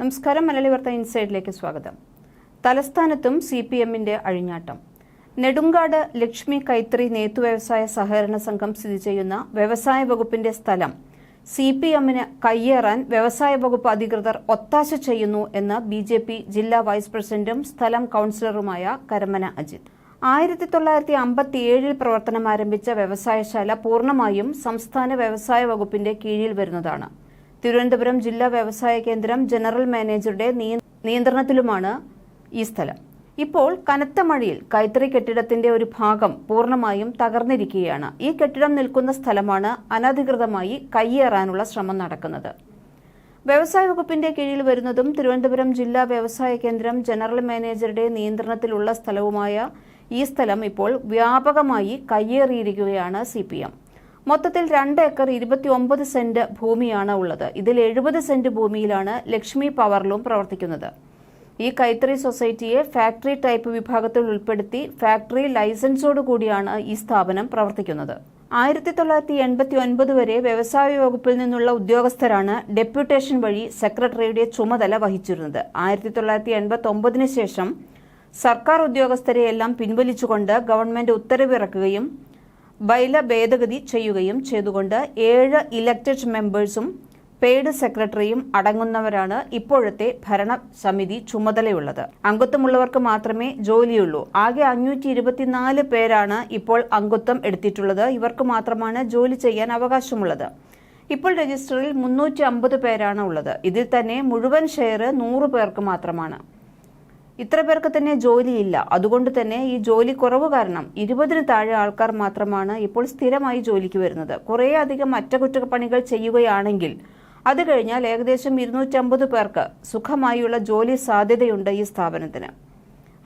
നമസ്കാരം മലയാളി വാർത്ത ഇൻസൈഡിലേക്ക് സ്വാഗതം. തലസ്ഥാനത്തും സി പി എമ്മിന്റെ അഴിഞ്ഞാട്ടം. നെടുങ്കാട് ലക്ഷ്മി കൈത്തറി നെയ്ത്തു വ്യവസായ സഹകരണ സംഘം സ്ഥിതി ചെയ്യുന്ന വ്യവസായ വകുപ്പിന്റെ സ്ഥലം. സി പി എമ്മിന് കയ്യേറാൻ വ്യവസായ വകുപ്പ് അധികൃതർ ഒത്താശ ചെയ്യുന്നു എന്ന് ബി ജെ പി ജില്ലാ വൈസ് പ്രസിഡന്റും സ്ഥലം കൌൺസിലറുമായ കരമന അജിത്. ആയിരത്തി തൊള്ളായിരത്തി അമ്പത്തിയേഴിൽ പ്രവർത്തനം ആരംഭിച്ച വ്യവസായശാല പൂർണമായും സംസ്ഥാന വ്യവസായ വകുപ്പിന്റെ കീഴിൽ വരുന്നതാണ്. തിരുവനന്തപുരം ജില്ലാ വ്യവസായ കേന്ദ്രം ജനറൽ മാനേജറുടെ നിയ- നിയന്ത്രണത്തിലുമാണ് ഈ സ്ഥലം. ഇപ്പോൾ കനത്ത മഴയിൽ കൈത്തറി കെട്ടിടത്തിന്റെ ഒരു ഭാഗം പൂർണമായും തകർന്നിരിക്കുകയാണ്. ഈ കെട്ടിടം നിൽക്കുന്ന സ്ഥലമാണ് അനധികൃതമായി കയ്യേറാനുള്ള ശ്രമം നടക്കുന്നത്. വ്യവസായ വകുപ്പിന്റെ കീഴിൽ വരുന്നതും തിരുവനന്തപുരം ജില്ലാ വ്യവസായ കേന്ദ്രം ജനറൽ മാനേജറുടെ നിയന്ത്രണത്തിലുള്ള സ്ഥലവുമായ ഈ സ്ഥലം ഇപ്പോൾ വ്യാപകമായി കയ്യേറിയിരിക്കുകയാണ് സി മൊത്തത്തിൽ രണ്ട് ഏക്കർ ഇരുപത്തി ഒമ്പത് സെന്റ് ഭൂമിയാണ് ഉള്ളത്. ഇതിൽ എഴുപത് സെന്റ് ഭൂമിയിലാണ് ലക്ഷ്മി പവർലൂം പ്രവർത്തിക്കുന്നത്. ഈ കൈത്തറി സൊസൈറ്റിയെ ഫാക്ടറി ടൈപ്പ് വിഭാഗത്തിൽ ഉൾപ്പെടുത്തി ഫാക്ടറി ലൈസൻസോട് കൂടിയാണ് ഈ സ്ഥാപനം പ്രവർത്തിക്കുന്നത്. ആയിരത്തി തൊള്ളായിരത്തി എൺപത്തി ഒൻപത് വരെ വ്യവസായ വകുപ്പിൽ നിന്നുള്ള ഉദ്യോഗസ്ഥരാണ് ഡെപ്യൂട്ടേഷൻ വഴി സെക്രട്ടറിയുടെ ചുമതല വഹിച്ചിരുന്നത്. ആയിരത്തി തൊള്ളായിരത്തി എൺപത്തി ഒമ്പതിന് ശേഷം സർക്കാർ ഉദ്യോഗസ്ഥരെയെല്ലാം പിൻവലിച്ചുകൊണ്ട് ഗവൺമെന്റ് ഉത്തരവിറക്കുകയും ബൈല ഭേദഗതി ചെയ്യുകയും ചെയ്തുകൊണ്ട് ഏഴ് ഇലക്റ്റഡ് മെമ്പേഴ്സും പെയ്ഡ് സെക്രട്ടറിയും അടങ്ങുന്നവരാണ് ഇപ്പോഴത്തെ ഭരണസമിതി ചുമതലയുള്ളത്. അംഗത്വമുള്ളവർക്ക് മാത്രമേ ജോലിയുള്ളൂ. ആകെ അഞ്ഞൂറ്റി ഇരുപത്തിനാല് പേരാണ് ഇപ്പോൾ അംഗത്വം എടുത്തിട്ടുള്ളത്. ഇവർക്ക് മാത്രമാണ് ജോലി ചെയ്യാൻ അവകാശമുള്ളത്. ഇപ്പോൾ രജിസ്റ്ററിൽ മുന്നൂറ്റി അമ്പത് പേരാണ് ഉള്ളത്. ഇതിൽ തന്നെ മുഴുവൻ ഷെയർ നൂറ് പേർക്ക് മാത്രമാണ്. ഇത്ര പേർക്ക് തന്നെ ജോലിയില്ല. അതുകൊണ്ട് തന്നെ ഈ ജോലി കുറവ് കാരണം ഇരുപതിന് താഴെ ആൾക്കാർ മാത്രമാണ് ഇപ്പോൾ സ്ഥിരമായി ജോലിക്ക് വരുന്നത്. കുറേ അധികം അറ്റകുറ്റപ്പണികൾ ചെയ്യുകയാണെങ്കിൽ അത് കഴിഞ്ഞാൽ ഏകദേശം ഇരുന്നൂറ്റമ്പത് പേർക്ക് സുഖമായുള്ള ജോലി സാധ്യതയുണ്ട് ഈ സ്ഥാപനത്തിന്.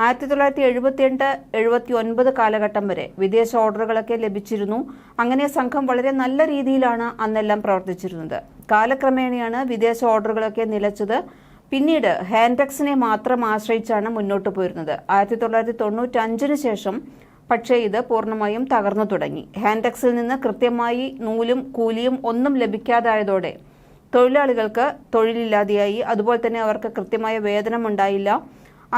ആയിരത്തി തൊള്ളായിരത്തി എഴുപത്തിയെട്ട് എഴുപത്തി ഒൻപത് കാലഘട്ടം വരെ വിദേശ ഓർഡറുകളൊക്കെ ലഭിച്ചിരുന്നു. അങ്ങനെ സംഘം വളരെ നല്ല രീതിയിലാണ് അന്നെല്ലാം പ്രവർത്തിച്ചിരുന്നത്. കാലക്രമേണയാണ് വിദേശ ഓർഡറുകളൊക്കെ നിലച്ചത്. പിന്നീട് ഹാൻഡെക്സിനെ മാത്രം ആശ്രയിച്ചാണ് മുന്നോട്ട് പോയിരുന്നത്. ആയിരത്തി തൊള്ളായിരത്തി തൊണ്ണൂറ്റഞ്ചിന് ശേഷം പക്ഷേ ഇത് പൂർണമായും തകർന്നു തുടങ്ങി. ഹാൻഡക്സിൽ നിന്ന് കൃത്യമായി നൂലും കൂലിയും ഒന്നും ലഭിക്കാതായതോടെ തൊഴിലാളികൾക്ക് തൊഴിലില്ലാതെയായി. അതുപോലെ തന്നെ അവർക്ക് കൃത്യമായ വേതനം ഉണ്ടായില്ല.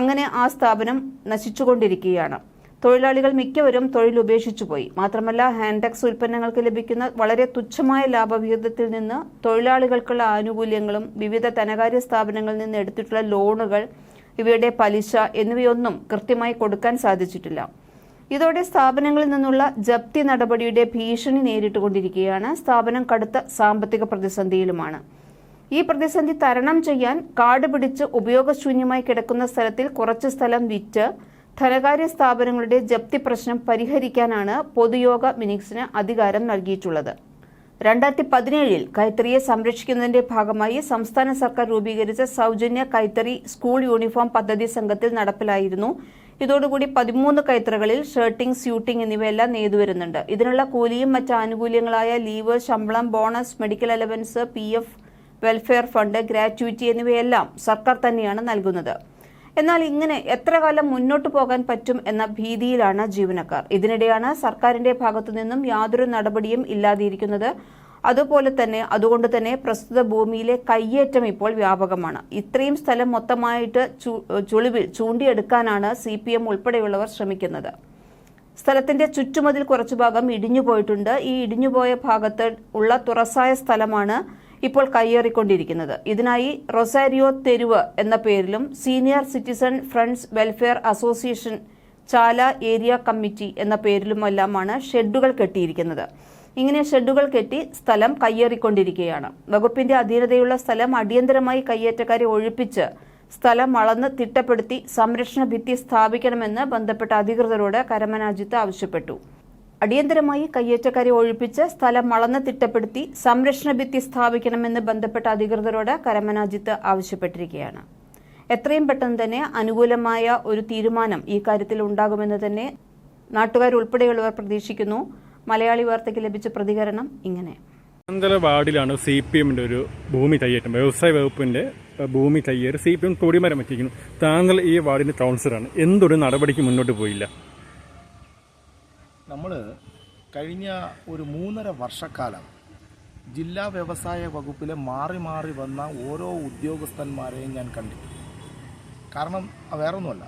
അങ്ങനെ ആ സ്ഥാപനം നശിച്ചുകൊണ്ടിരിക്കുകയാണ്. തൊഴിലാളികൾ മിക്കവരും തൊഴിൽ ഉപേക്ഷിച്ചു പോയി. മാത്രമല്ല ഹാൻഡെക്സ് ഉൽപ്പന്നങ്ങൾക്ക് ലഭിക്കുന്ന വളരെ തുച്ഛമായ ലാഭവിഹിതത്തിൽ നിന്ന് തൊഴിലാളികൾക്കുള്ള ആനുകൂല്യങ്ങളും വിവിധ ധനകാര്യ സ്ഥാപനങ്ങളിൽ നിന്ന് എടുത്തിട്ടുള്ള ലോണുകൾ ഇവയുടെ പലിശ എന്നിവയൊന്നും കൃത്യമായി കൊടുക്കാൻ സാധിച്ചിട്ടില്ല. ഇതോടെ സ്ഥാപനങ്ങളിൽ നിന്നുള്ള ജപ്തി നടപടിയുടെ ഭീഷണി നേരിട്ടുകൊണ്ടിരിക്കുകയാണ്. സ്ഥാപനം കടുത്ത സാമ്പത്തിക പ്രതിസന്ധിയിലുമാണ്. ഈ പ്രതിസന്ധി തരണം ചെയ്യാൻ കാട് പിടിച്ച് ഉപയോഗശൂന്യമായി കിടക്കുന്ന സ്ഥലത്തിൽ കുറച്ച് സ്ഥലം വിറ്റ് ധനകാര്യ സ്ഥാപനങ്ങളുടെ ജപ്തി പ്രശ്നം പരിഹരിക്കാനാണ് പൊതുയോഗ മിനിക്സിന് അധികാരം നൽകിയിട്ടുള്ളത്. രണ്ടായിരത്തി പതിനേഴിൽ കൈത്തറിയെ സംരക്ഷിക്കുന്നതിന്റെ ഭാഗമായി സംസ്ഥാന സർക്കാർ രൂപീകരിച്ച സൗജന്യ കൈത്തറി സ്കൂൾ യൂണിഫോം പദ്ധതി സംഘത്തിൽ നടപ്പിലായിരുന്നു. ഇതോടുകൂടി പതിമൂന്ന് കൈത്തറകളിൽ ഷർട്ടിംഗ് സ്യൂട്ടിംഗ് എന്നിവയെല്ലാം നെയ്തുവരുന്നുണ്ട്. ഇതിനുള്ള കൂലിയും മറ്റ് ആനുകൂല്യങ്ങളായ ലീവ് ശമ്പളം bonus medical allowance P welfare fund gratuity എന്നിവയെല്ലാം സർക്കാർ തന്നെയാണ് നൽകുന്നത്. എന്നാൽ ഇങ്ങനെ എത്ര കാലം മുന്നോട്ടു പോകാൻ പറ്റും എന്ന ഭീതിയിലാണ് ജീവനക്കാർ. ഇതിനിടെയാണ് സർക്കാരിന്റെ ഭാഗത്തു നിന്നും യാതൊരു നടപടിയും ഇല്ലാതിരിക്കുന്നത്. അതുപോലെ തന്നെ അതുകൊണ്ട് തന്നെ പ്രസ്തുത ഭൂമിയിലെ കയ്യേറ്റം ഇപ്പോൾ വ്യാപകമാണ്. ഇത്രയും സ്ഥലം മൊത്തമായിട്ട് ചുളിവിൽ ചൂണ്ടിയെടുക്കാനാണ് സി പി എം ഉൾപ്പെടെയുള്ളവർ ശ്രമിക്കുന്നത്. സ്ഥലത്തിന്റെ ചുറ്റുമതിൽ കുറച്ചു ഭാഗം ഇടിഞ്ഞുപോയിട്ടുണ്ട്. ഈ ഇടിഞ്ഞുപോയ ഭാഗത്ത് ഉള്ള തുറസായ സ്ഥലമാണ് ഇപ്പോൾ കയ്യേറിക്കൊണ്ടിരിക്കുന്നത്. ഇതിനായി റൊസാരിയോ തെരുവ് എന്ന പേരിലും senior citizen friends welfare association Chala area committee എന്ന പേരിലുമെല്ലാമാണ് ഷെഡുകൾ കെട്ടിയിരിക്കുന്നത്. ഇങ്ങനെ ഷെഡുകൾ കെട്ടി സ്ഥലം കയ്യേറിക്കൊണ്ടിരിക്കുകയാണ്. വകുപ്പിന്റെ അധീനതയുള്ള സ്ഥലം അടിയന്തരമായി കയ്യേറ്റക്കാരെ ഒഴിപ്പിച്ച് സ്ഥലം അളന്ന് തിട്ടപ്പെടുത്തി സംരക്ഷണ ഭിത്തി സ്ഥാപിക്കണമെന്ന് ബന്ധപ്പെട്ട അധികൃതരോട് കരമനാജിത്ത് ആവശ്യപ്പെട്ടു. അടിയന്തരമായി കയ്യേറ്റക്കാരെ ഒഴിപ്പിച്ച് സ്ഥലം മളന്ന് തിട്ടപ്പെടുത്തി സംരക്ഷണ ഭിത്തി സ്ഥാപിക്കണമെന്ന് ബന്ധപ്പെട്ട അധികൃതരോട് കരമനാജിത്ത് ആവശ്യപ്പെട്ടിരിക്കുകയാണ്. എത്രയും പെട്ടെന്ന് തന്നെ അനുകൂലമായ ഒരു തീരുമാനം ഈ കാര്യത്തിൽ ഉണ്ടാകുമെന്ന് തന്നെ നാട്ടുകാരുൾപ്പെടെയുള്ളവർ പ്രതീക്ഷിക്കുന്നു. മലയാളി വാർത്തയ്ക്ക് ലഭിച്ച പ്രതികരണം ഇങ്ങനെ. അന്തര വാർഡിലാണ് സി പി എമ്മിന്റെ ഒരു ഭൂമി കയ്യേറ്റം വ്യവസായ വകുപ്പിന്റെ ഭൂമി കയ്യേറി സി പി എം കൊടിമരം വെച്ചിരിക്കുന്നു. താങ്കൾ ഈ വാർഡിന്റെ കൗൺസിലറാണ്. എന്തൊരു നടപടിക്ക് മുന്നോട്ട് പോയില്ല. നമ്മൾ കഴിഞ്ഞ ഒരു മൂന്നര വർഷക്കാലം ജില്ലാ വ്യവസായ വകുപ്പിലെ മാറി മാറി വന്ന ഓരോ ഉദ്യോഗസ്ഥന്മാരെയും ഞാൻ കണ്ടിട്ടുണ്ട് കാരണം വേറൊന്നുമല്ല.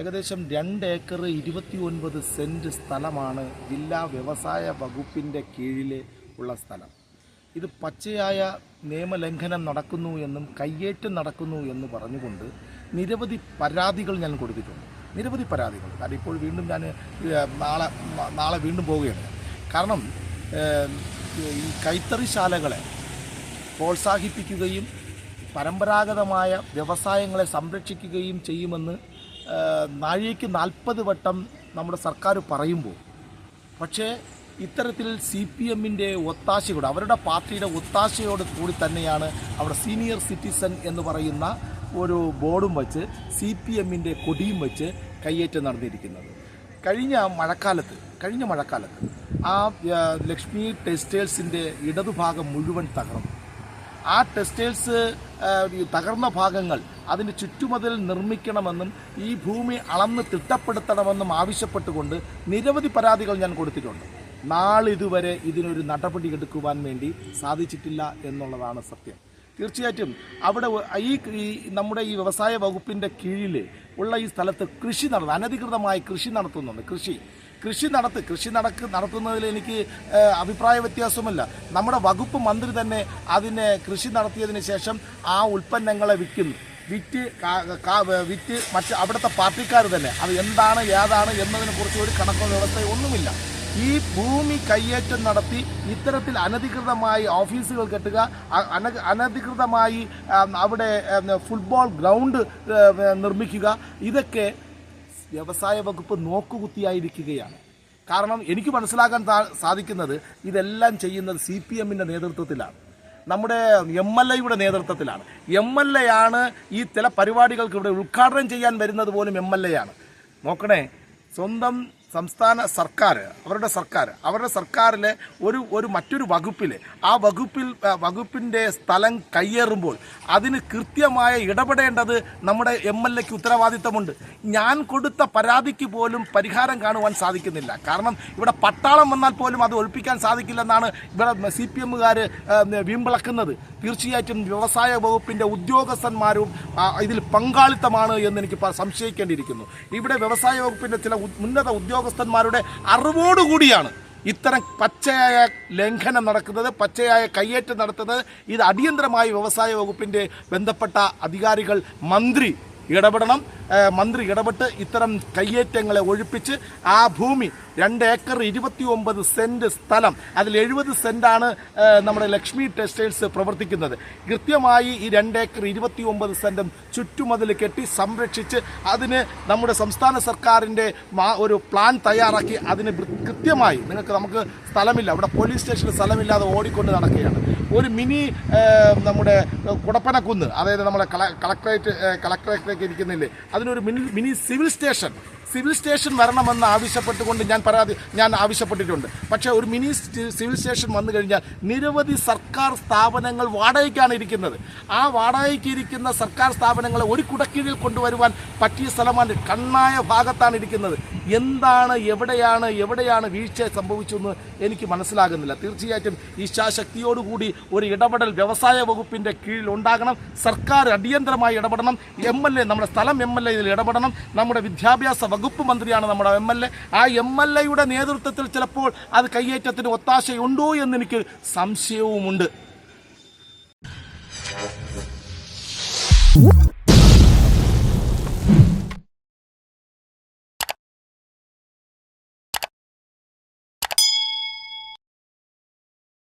ഏകദേശം രണ്ട് ഏക്കർ ഇരുപത്തി ഒൻപത് സെന്റ് സ്ഥലമാണ് ജില്ലാ വ്യവസായ വകുപ്പിന്റെ കീഴിൽ ഉള്ള സ്ഥലം. ഇത് പച്ചയായ നിയമലംഘനം നടക്കുന്നു എന്നും കയ്യേറ്റം നടക്കുന്നു എന്ന് പറഞ്ഞുകൊണ്ട് നിരവധി പരാതികൾ ഞാൻ കൊടുത്തിട്ടുണ്ട്. നിരവധി പരാതികൾ. കാരണം ഇപ്പോൾ വീണ്ടും ഞാൻ നാളെ നാളെ വീണ്ടും പോവുകയാണ്. കാരണം ഈ കൈത്തറിശാലകളെ പ്രോത്സാഹിപ്പിക്കുകയും പരമ്പരാഗതമായ വ്യവസായങ്ങളെ സംരക്ഷിക്കുകയും ചെയ്യുമെന്ന് നാഴികയ്ക്ക് നാൽപ്പത് വട്ടം നമ്മുടെ സർക്കാർ പറയുമ്പോൾ പക്ഷേ ഇത്തരത്തിൽ സി പി എമ്മിന്റെ ഒത്താശയോട് അവരുടെ പാർട്ടിയുടെ ഒത്താശയോട് കൂടി തന്നെയാണ് അവിടെ സീനിയർ സിറ്റിസൺ എന്ന് പറയുന്ന ഒരു ബോർഡും വച്ച് സി പി എമ്മിന്റെ കൊടിയും വച്ച് കയ്യേറ്റം നടന്നിരിക്കുന്നത് കഴിഞ്ഞ മഴക്കാലത്ത് കഴിഞ്ഞ മഴക്കാലത്ത് ആ ലക്ഷ്മി ടെക്സ്റ്റൈൽസിന്റെ ഇടതുഭാഗം മുഴുവൻ തകർന്നു. ആ ടെക്സ്റ്റൈൽസ് തകർന്ന ഭാഗങ്ങൾ അതിന് ചുറ്റുമതിൽ നിർമ്മിക്കണമെന്നും ഈ ഭൂമി അളന്ന് തിട്ടപ്പെടുത്തണമെന്നും ആവശ്യപ്പെട്ടുകൊണ്ട് നിരവധി പരാതികൾ ഞാൻ കൊടുത്തിട്ടുണ്ട്. നാളിതുവരെ ഇതിനൊരു നടപടി എടുക്കുവാൻ വേണ്ടി സാധിച്ചിട്ടില്ല എന്നുള്ളതാണ് സത്യം. തീർച്ചയായിട്ടും അവിടെ ഈ നമ്മുടെ ഈ വ്യവസായ വകുപ്പിന്റെ കീഴിൽ ഉള്ള ഈ സ്ഥലത്ത് കൃഷി നടത്തുന്നു അനധികൃതമായി കൃഷി നടത്തുന്നുണ്ട്. കൃഷി. കൃഷി നടത്ത് കൃഷി നടക്ക് നടത്തുന്നതിൽ എനിക്ക് അഭിപ്രായ വ്യത്യാസമില്ല നമ്മുടെ വകുപ്പ് മന്ത്രി തന്നെ അതിനെ കൃഷി നടത്തിയതിന് ശേഷം ആ ഉൽപ്പന്നങ്ങളെ വിൽക്കുന്നു. വിറ്റ് വിറ്റ് മറ്റ് അവിടുത്തെ പാർട്ടിക്കാർ തന്നെ. അത് എന്താണ് ഏതാണ് എന്നതിനെക്കുറിച്ച് ഒരു കണക്കോ വ്യവസ്ഥയോ ഒന്നുമില്ല. ഈ ഭൂമി കയ്യേറ്റം നടത്തി ഇത്തരത്തിൽ അനധികൃതമായി ഓഫീസുകൾ കെട്ടുക അനധികൃതമായി അവിടെ ഫുട്ബോൾ ഗ്രൗണ്ട് നിർമ്മിക്കുക ഇതൊക്കെ വ്യവസായ വകുപ്പ് നോക്കുകുത്തിയായിരിക്കുകയാണ്. കാരണം എനിക്ക് മനസ്സിലാക്കാൻ സാധിക്കുന്നത് ഇതെല്ലാം ചെയ്യുന്നത് സി പി എമ്മിന്റെ നേതൃത്വത്തിലാണ്. നമ്മുടെ എം എൽ എയുടെ നേതൃത്വത്തിലാണ്. എം എൽ എ ആണ് ഈ ചില പരിപാടികൾക്ക് ഇവിടെ ഉദ്ഘാടനം ചെയ്യാൻ വരുന്നത് പോലും എം എൽ എ ആണ്. നോക്കണേ സ്വന്തം സംസ്ഥാന സർക്കാർ അവരുടെ സർക്കാർ അവരുടെ സർക്കാരിലെ ഒരു ഒരു മറ്റൊരു വകുപ്പിൽ ആ വകുപ്പിൽ വകുപ്പിന്റെ സ്ഥലം കയ്യേറുമ്പോൾ അതിന് കൃത്യമായ ഇടപെടേണ്ടത് നമ്മുടെ എം എൽ എക്ക് ഉത്തരവാദിത്തമുണ്ട്. ഞാൻ കൊടുത്ത പരാതിക്ക് പോലും പരിഹാരം കാണുവാൻ സാധിക്കുന്നില്ല. കാരണം ഇവിടെ പട്ടാളം വന്നാൽ പോലും അത് ഒഴിപ്പിക്കാൻ സാധിക്കില്ലെന്നാണ് ഇവിടെ സി പി എമ്മുകാർ വീമ്പിളക്കുന്നത്. തീർച്ചയായിട്ടും വ്യവസായ വകുപ്പിന്റെ ഉദ്യോഗസ്ഥന്മാരും ഇതിൽ പങ്കാളിത്തമാണ് എന്ന് എനിക്ക് സംശയിക്കേണ്ടിയിരിക്കുന്നു. ഇവിടെ വ്യവസായ വകുപ്പിന്റെ ചില ഉന്നത ഉന്നത ഉദ്യോഗസ്ഥന്മാരുടെ അറിവോടുകൂടിയാണ് ഇത്തരം പച്ചയായ ലംഘനം നടക്കുന്നത് പച്ചയായ കയ്യേറ്റം നടത്തുന്നത്. ഇത് അടിയന്തരമായി വ്യവസായ വകുപ്പിന്റെ ബന്ധപ്പെട്ട അധികാരികൾ മന്ത്രി ഇടപെടണം. മന്ത്രി ഇടപെട്ട് ഇത്തരം കയ്യേറ്റങ്ങളെ ഒഴിപ്പിച്ച് ആ ഭൂമി രണ്ട് ഏക്കർ ഇരുപത്തി ഒമ്പത് സെന്റ് സ്ഥലം അതിൽ എഴുപത് സെന്റാണ് നമ്മുടെ ലക്ഷ്മി ടെക്സ്റ്റൈൽസ് പ്രവർത്തിക്കുന്നത്. കൃത്യമായി ഈ രണ്ട് ഏക്കർ ഇരുപത്തി ഒമ്പത് സെന്റും ചുറ്റുമതിൽ കെട്ടി സംരക്ഷിച്ച് അതിന് നമ്മുടെ സംസ്ഥാന സർക്കാരിന്റെ ഒരു പ്ലാൻ തയ്യാറാക്കി അതിന് കൃത്യമായി. നിങ്ങൾക്ക് നമുക്ക് സ്ഥലമില്ല. അവിടെ പോലീസ് സ്റ്റേഷനിൽ സ്ഥലമില്ലാതെ ഓടിക്കൊണ്ട് നടക്കുകയാണ്. ഒരു മിനി നമ്മുടെ കുടപ്പനക്കുന്ന് അതായത് നമ്മുടെ കള- കളക്ടറേറ്റ് കളക്ടറേറ്റിലേക്ക് ഇരിക്കുന്നില്ലേ? അതിനൊരു mini mini civil station civil station വരണമെന്ന് ആവശ്യപ്പെട്ടുകൊണ്ട് ഞാൻ പരാതി ഞാൻ ആവശ്യപ്പെട്ടിട്ടുണ്ട്. പക്ഷേ ഒരു മിനി സിവിൽ സ്റ്റേഷൻ വന്നു കഴിഞ്ഞാൽ നിരവധി സർക്കാർ സ്ഥാപനങ്ങൾ വാടകയ്ക്കാണ് ഇരിക്കുന്നത്. ആ വാടകയ്ക്ക് ഇരിക്കുന്ന സർക്കാർ സ്ഥാപനങ്ങളെ ഒരു കുടക്കീഴിൽ കൊണ്ടുവരുവാൻ പറ്റിയ സ്ഥലമാണ് കണ്ണായ ഭാഗത്താണ് ഇരിക്കുന്നത്. എന്താണ് എവിടെയാണ് എവിടെയാണ് വീഴ്ച സംഭവിച്ചെന്ന് എനിക്ക് മനസ്സിലാകുന്നില്ല. തീർച്ചയായിട്ടും ഇച്ഛാശക്തിയോടുകൂടി ഒരു ഇടപെടൽ വ്യവസായ വകുപ്പിന്റെ കീഴിൽ ഉണ്ടാകണം. സർക്കാർ അടിയന്തരമായി ഇടപെടണം. എം എൽ എ നമ്മുടെ സ്ഥലം എം എൽ ഇതിൽ ഇടപെടണം. നമ്മുടെ വിദ്യാഭ്യാസ വകുപ്പ് മന്ത്രിയാണ് നമ്മുടെ എം എൽ എ. ആ എം എൽ എയുടെ നേതൃത്വത്തിൽ ചിലപ്പോൾ അത് കയ്യേറ്റത്തിന് ഒത്താശയുണ്ടോ എന്നെനിക്ക് സംശയവുമുണ്ട്.